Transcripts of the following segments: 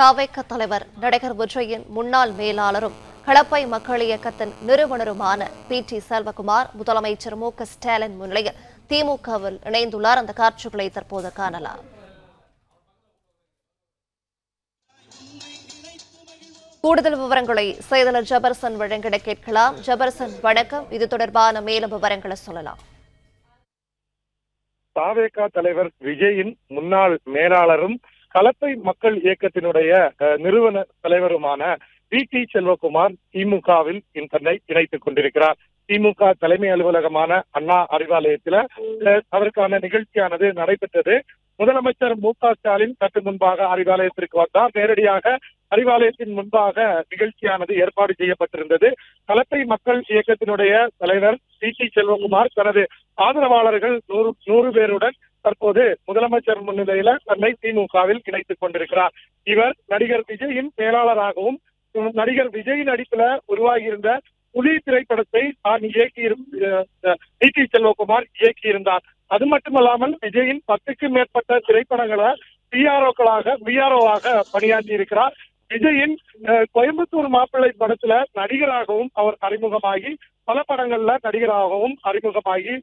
தாவேக்க தலைவர் நடிகர் விஜயின் முன்னாள் மேலாளரும் களப்பை மக்கள் இயக்கத்தின் நிறுவனருமான பி. டி. செல்வகுமார் முதலமைச்சர் மு. க. ஸ்டாலின் முன்னிலையில் திமுகவில் இணைந்துள்ளார். அந்த காட்சிகளை தற்போது காணலாம். கூடுதல் விவரங்களை செய்தலர் ஜபர்சன் வழங்கிட கேட்கலாம். ஜபர்சன் வணக்கம். இது தொடர்பான மேலும் விவரங்களை சொல்லலாம். தாவேகா தலைவர் விஜயின் முன்னாள் மேலாளரும் கலப்பை மக்கள் இயக்கத்தினுடைய நிறுவன தலைவருமான வி. டி. செல்வகுமார் திமுகவில் தன்னை இணைத்துக் கொண்டிருக்கிறார். திமுக தலைமை அலுவலகமான அண்ணா அறிவாலயத்தில் அதற்கான நிகழ்ச்சியானது நடைபெற்றது. முதலமைச்சர் மு. க. ஸ்டாலின் சற்று முன்பாக அறிவாலயத்திற்கு வந்தார். நேரடியாக அறிவாலயத்தின் முன்பாக நிகழ்ச்சியானது ஏற்பாடு செய்யப்பட்டிருந்தது. கலப்பை மக்கள் இயக்கத்தினுடைய தலைவர் வி. டி. செல்வகுமார் தனது ஆதரவாளர்கள் நூறு நூறு பேருடன் தற்போது முதலமைச்சர் முன்னிலையில தன்னை திமுகவில் கிடைத்துக் கொண்டிருக்கிறார். இவர் நடிகர் விஜயின் மேலாளராகவும் நடிகர் விஜய் நடிப்புல உருவாகியிருந்த புதிய திரைப்படத்தை தான் இயக்கி டி டி. செல்வகுமார் இயக்கியிருந்தார். அது மட்டுமல்லாமல் விஜயின் பத்துக்கும் மேற்பட்ட திரைப்படங்களை பிஆர்ஓக்களாக பிஆர்ஓவாக பணியாற்றி இருக்கிறார் விஜயின் கோயம்புத்தூர் மாப்பிள்ளை படத்துல நடிகராகவும் அவர் அறிமுகமாகி பல படங்கள்ல நடிகராகவும் அறிமுகமாகி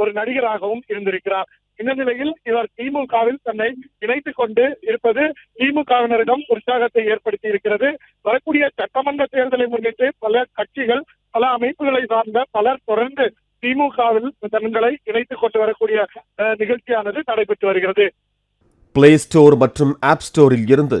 ஒரு நடிகராகவும் இருந்திருக்கிறார். இந்த நிலையில் இவர் திமுகவில் தன்னை இணைத்துக் கொண்டு இருப்பது திமுகவினரிடம் உற்சாகத்தை ஏற்படுத்தி இருக்கிறது. வரக்கூடிய சட்டமன்ற தேர்தலை முன்னிட்டு பல கட்சிகள் பல அமைப்புகளை சார்ந்த பலர் தொடர்ந்து திமுகவில் தங்களை இணைத்துக் கொண்டு வரக்கூடிய நிகழ்ச்சியானது நடைபெற்று வருகிறது. பிளே ஸ்டோர் மற்றும் ஆப் ஸ்டோரில் இருந்து